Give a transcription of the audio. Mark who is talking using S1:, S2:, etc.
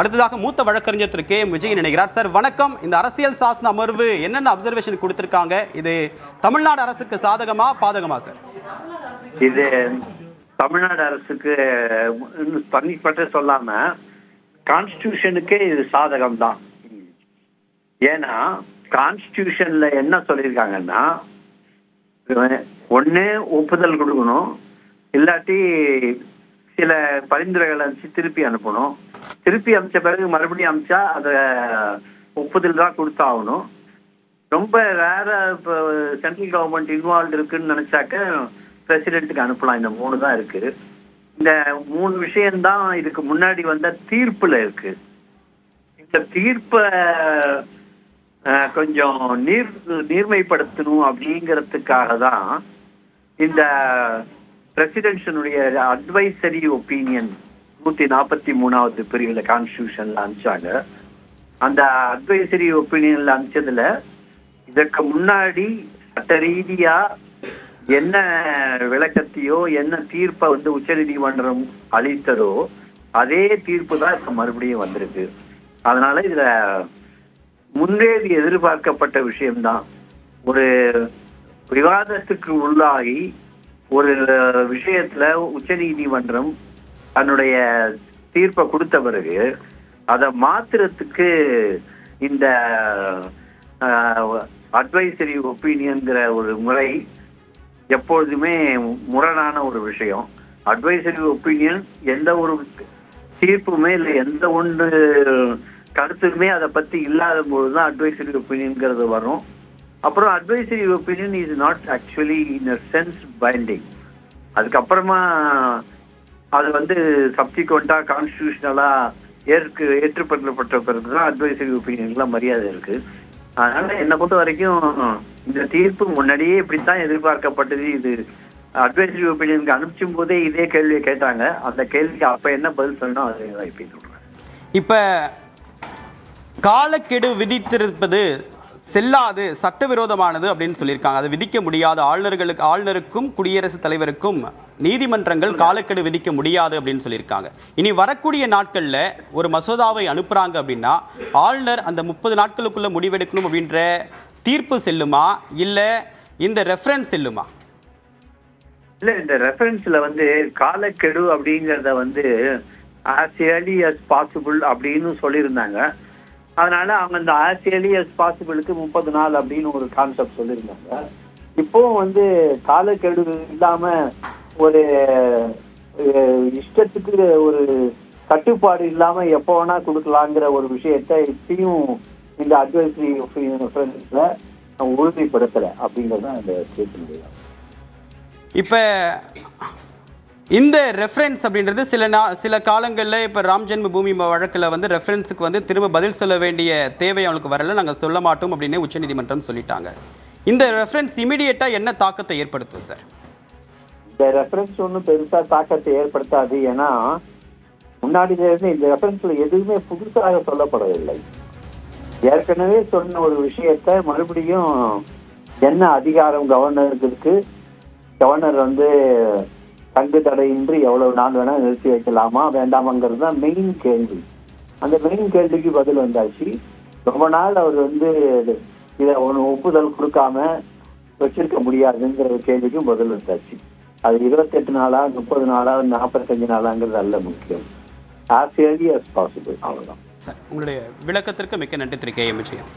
S1: அடுத்ததாக மூத்த வழக்கறிஞர் திரு கே எம் விஜய் நினைக்கிறார் சார் வணக்கம். இந்த அரசியல் சாசன அமர்வு என்னென்ன அப்சர்வேஷன் கொடுத்திருக்காங்க? இது தமிழ்நாடு அரசுக்கு சாதகமா பாதகமா சார்?
S2: இது தமிழ்நாடு அரசுக்கு தனிப்பட்ட சொல்லாம கான்ஸ்டியூஷனுக்கே இது சாதகம் தான் ஏன்னா கான்ஸ்டியூஷன்ல என்ன சொல்லியிருக்காங்கன்னா ஒன்று ஒப்புதல் கொடுக்கணும் இல்லாட்டி சில பரிந்துரைகளை திருப்பி அனுப்பணும். திருப்பி அமைச்ச பிறகு மறுபடியும் அமிச்சா அதை ஒப்புதல் தான் கொடுத்தாகணும். ரொம்ப வேற இப்போ சென்ட்ரல் கவர்மெண்ட் இன்வால்வ் இருக்குன்னு நினைச்சாக்க பிரசிடென்ட்டுக்கு அனுப்பலாம். இந்த மூணு தான் இருக்கு. இந்த மூணு விஷயம்தான் இதுக்கு முன்னாடி வந்த தீர்ப்புல இருக்கு. இந்த தீர்ப்பை கொஞ்சம் நீர் நீர்மைப்படுத்தணும் அப்படிங்கிறதுக்காக தான் இந்த பிரசிடென்ஷனுடைய அட்வைசரி ஒப்பீனியன் நூத்தி நாற்பத்தி மூணாவது பிரிவுல கான்ஸ்டியூஷன்ல அனுப்பிச்சாங்க. அந்த அட்வைசரி ஒப்பீனியன்ல அனுப்பிச்சதுல இதற்கு முன்னாடி சட்ட ரீதியா என்ன விளக்கத்தையோ என்ன தீர்ப்பை வந்து உச்சநீதிமன்றம் அளித்ததோ அதே தீர்ப்பு தான் இப்ப மறுபடியும் வந்திருக்கு. அதனால இதுல முன்னேறி எதிர்பார்க்கப்பட்ட விஷயம்தான். ஒரு விவாதத்துக்கு உள்ளாகி ஒரு விஷயத்துல உச்சநீதிமன்றம் தன்னுடைய தீர்ப்பை கொடுத்த பிறகு அதை மாத்துறதுக்கு இந்த அட்வைசரி ஒப்பீனியன்கிற ஒரு முறை எப்பொழுதுமே முரணான ஒரு விஷயம். அட்வைசரி ஒப்பீனியன் எந்த ஒரு தீர்ப்புமே இல்லை எந்த ஒன்று கருத்துமே அதை பற்றி இல்லாத போதுதான் அட்வைசரி ஒப்பீனியன்கிறது வரும். அப்புறம் advisory opinion is not actually in a sense binding அதுக்கப்புறமா அது வந்து சப்சிக்வெண்டா கான்ஸ்டியூஷனலா ஏற்கு ஏற்றுக்கொள்ளப்பட்ட பிறகுதான் அட்வைசரி ஒப்பீனியன்லாம் மரியாதை இருக்கு. அதனால என்னை பொறுத்த வரைக்கும் இந்த தீர்ப்பு முன்னாடியே இப்படித்தான் எதிர்பார்க்கப்பட்டது. இது அட்வைசரி ஒப்பீனியனுக்கு அனுப்பிச்சும் போதே இதே கேள்வியை கேட்டாங்க. அந்த கேள்விக்கு அப்ப என்ன பதில் சொன்னோம் அதை தான் இப்ப சொல்றேன்.
S1: இப்ப காலக்கெடு விதித்திருப்பது செல்லாது சட்டவிரோதமானது அப்படின்னு சொல்லியிருக்காங்க. அதை விதிக்க முடியாது ஆளுநர்களுக்கு ஆளுநருக்கும் குடியரசுத் தலைவருக்கும் நீதிமன்றங்கள் காலக்கெடு விதிக்க முடியாது அப்படின்னு சொல்லியிருக்காங்க. இனி வரக்கூடிய நாட்களில் ஒரு மசோதாவை அனுப்புகிறாங்க அப்படின்னா ஆளுநர் அந்த முப்பது நாட்களுக்குள்ள முடிவெடுக்கணும் அப்படின்ற தீர்ப்பு செல்லுமா? இல்லை இந்த ரெஃபரன்ஸ் செல்லுமா?
S2: இல்லை இந்த ரெஃபரன்ஸில் வந்து காலக்கெடு அப்படிங்கிறத வந்து ஆஸ் ஏர்லி அஸ் பாசிபிள் அப்படின்னு சொல்லியிருந்தாங்க. அதனால அவங்க இந்த ஆஸ் ஏர்லி அஸ் பாசிபிளுக்கு முப்பது நாள் அப்படின்னு ஒரு கான்செப்ட் சொல்லியிருந்தாங்க. இப்போவும் வந்து காலக்கெடு இல்லாம ஒரு இஷ்டத்துக்கு ஒரு கட்டுப்பாடு இல்லாம எப்போ வேணா கொடுக்கலாங்கிற ஒரு விஷயத்தை இப்பயும் இந்த அட்வைசரி ரெஃபரன்ஸ்ல உறுதிப்படுத்தல அப்படிங்கிறது தான் இந்த கேட்க
S1: இப்போ இந்த ரெஃபரன்ஸ் அப்படின்றது சில நா சில காலங்களில் இப்போ ராம் ஜென்ம பூமி வழக்கில் வந்து ரெஃபரன்ஸுக்கு வந்து திரும்ப பதில் சொல்ல வேண்டிய தேவை அவங்களுக்கு வரல. நாங்கள் சொல்ல மாட்டோம் அப்படின்னு உச்சநீதிமன்றம் சொல்லிட்டாங்க. இந்த ரெஃபரன்ஸ் இமிடியேட்டாக என்ன தாக்கத்தை ஏற்படுத்தும் சார்
S2: இந்த ரெஃபரன்ஸ் ஒன்றும் பெருசா தாக்கத்தை ஏற்படுத்தாது. ஏன்னா முன்னாடி இருந்து இந்த ரெஃபரன்ஸ்ல எதுவுமே புதுசாக சொல்லப்படவில்லை. ஏற்கனவே சொன்ன ஒரு விஷயத்த மறுபடியும் என்ன அதிகாரம் கவர்னருக்கு இருக்கு? கவர்னர் வந்து தங்கு தடையின்றி எவ்வளவு நாள் வேணா நிறுத்தி வைக்கலாமா? வேண்டாமாங்கிறது தான் மெயின் கேள்வி. அந்த மெயின் கேள்விக்கு பதில் வந்தாச்சு. ரொம்ப நாள் அவர் வந்து இதை ஒன்று ஒப்புதல் கொடுக்காம வச்சிருக்க முடியாதுங்கிற கேள்விக்கும் பதில் வந்தாச்சு. அது இருபத்தெட்டு நாளா முப்பது நாளா நாற்பத்தஞ்சு நாளாங்கிறது அல்ல முக்கியம். ஆஸ் ஏர்லி as பாசிபிள்
S1: அவ்வளோதான் உங்களுடைய விளக்கத்திற்கு மிக்க நன்றி திரு கே எம் விஜயன்.